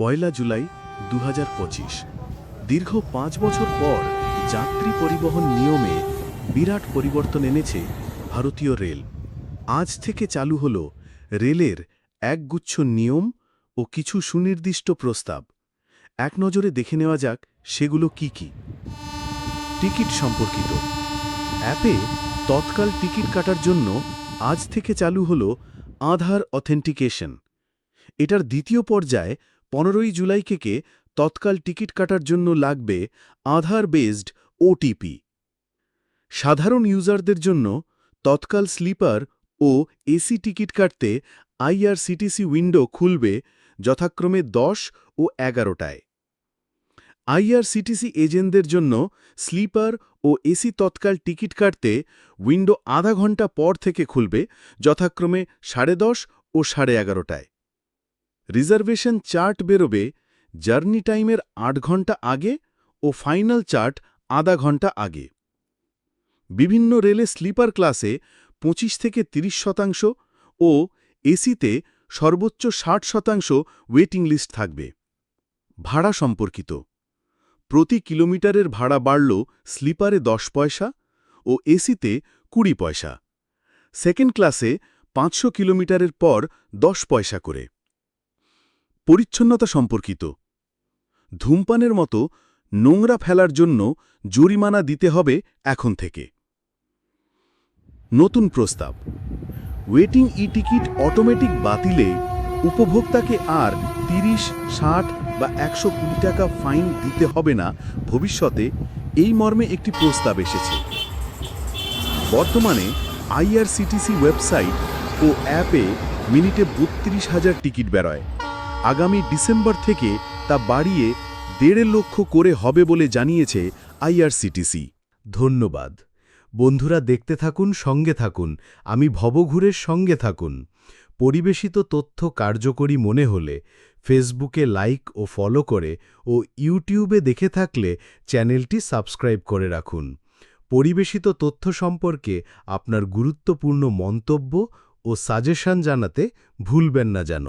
পয়লা জুলাই দু হাজার পঁচিশ। দীর্ঘ পাঁচ বছর পর যাত্রী পরিবহন নিয়মে বিরাট পরিবর্তন এনেছে ভারতীয় রেল। আজ থেকে চালু হল রেলের একগুচ্ছ নিয়ম ও কিছু সুনির্দিষ্ট প্রস্তাব। এক নজরে দেখে নেওয়া যাক সেগুলো কি কি। টিকিট সম্পর্কিত। অ্যাপে তৎকাল টিকিট কাটার জন্য আজ থেকে চালু হল আধার অথেন্টিকেশন। এটার দ্বিতীয় পর্যায়ে পনেরোই জুলাই থেকে তৎকাল টিকিট কাটার জন্য লাগবে আধার বেসড ওটিপি। সাধারণ ইউজারদের জন্য তৎকাল স্লিপার ও এসি টিকিট কাটতে আইআরসিটিসি উইন্ডো খুলবে যথাক্রমে দশ ও এগারোটায়। আইআরসিটিসি এজেন্টদের জন্য স্লিপার ও এসি তৎকাল টিকিট কাটতে উইন্ডো আধা ঘণ্টা পর থেকে খুলবে যথাক্রমে সাড়ে দশ ও সাড়ে এগারোটায়। রিজার্ভেশন চার্ট বেরোবে জার্নি টাইমের আট ঘণ্টা আগে ও ফাইনাল চার্ট আধা ঘণ্টা আগে। বিভিন্ন রেলে স্লিপার ক্লাসে ২৫ থেকে ৩০ শতাংশ ও এসিতে সর্বোচ্চ ষাট শতাংশ ওয়েটিং লিস্ট থাকবে। ভাড়া সম্পর্কিত। প্রতি কিলোমিটারের ভাড়া বাড়ল স্লিপারে দশ পয়সা ও এসিতে কুড়ি পয়সা। সেকেন্ড ক্লাসে পাঁচশো কিলোমিটারের পর দশ পয়সা করে। পরিচ্ছন্নতা সম্পর্কিত। ধূমপানের মতো নোংরা ফেলার জন্য জরিমানা দিতে হবে এখন থেকে। নতুন প্রস্তাব। ওয়েটিং ই টিকিট অটোমেটিক বাতিলে উপভোক্তাকে আর তিরিশ, ষাট বা একশো কুড়ি টাকা ফাইন দিতে হবে না। ভবিষ্যতে এই মর্মে একটি প্রস্তাব এসেছে। বর্তমানে আইআরসিটিসি ওয়েবসাইট ও অ্যাপে মিনিটে বত্রিশ হাজার টিকিট বেরোয়। আগামী ডিসেম্বর থেকে তা বাড়িয়ে দেড় লক্ষ করে হবে বলে জানিয়েছে আইআরসিটিসি। ধন্যবাদ। বন্ধুরা দেখতে থাকুন, সঙ্গে থাকুন। আমি ভবঘুরের সঙ্গে থাকুন। পরিবেশিত তথ্য কার্যকরী মনে হলে ফেসবুকে লাইক ও ফলো করে ও ইউটিউবে দেখে থাকলে চ্যানেলটি সাবস্ক্রাইব করে রাখুন। পরিবেশিত তথ্য সম্পর্কে আপনার গুরুত্বপূর্ণ মন্তব্য ও সাজেশন জানাতে ভুলবেন না যেন।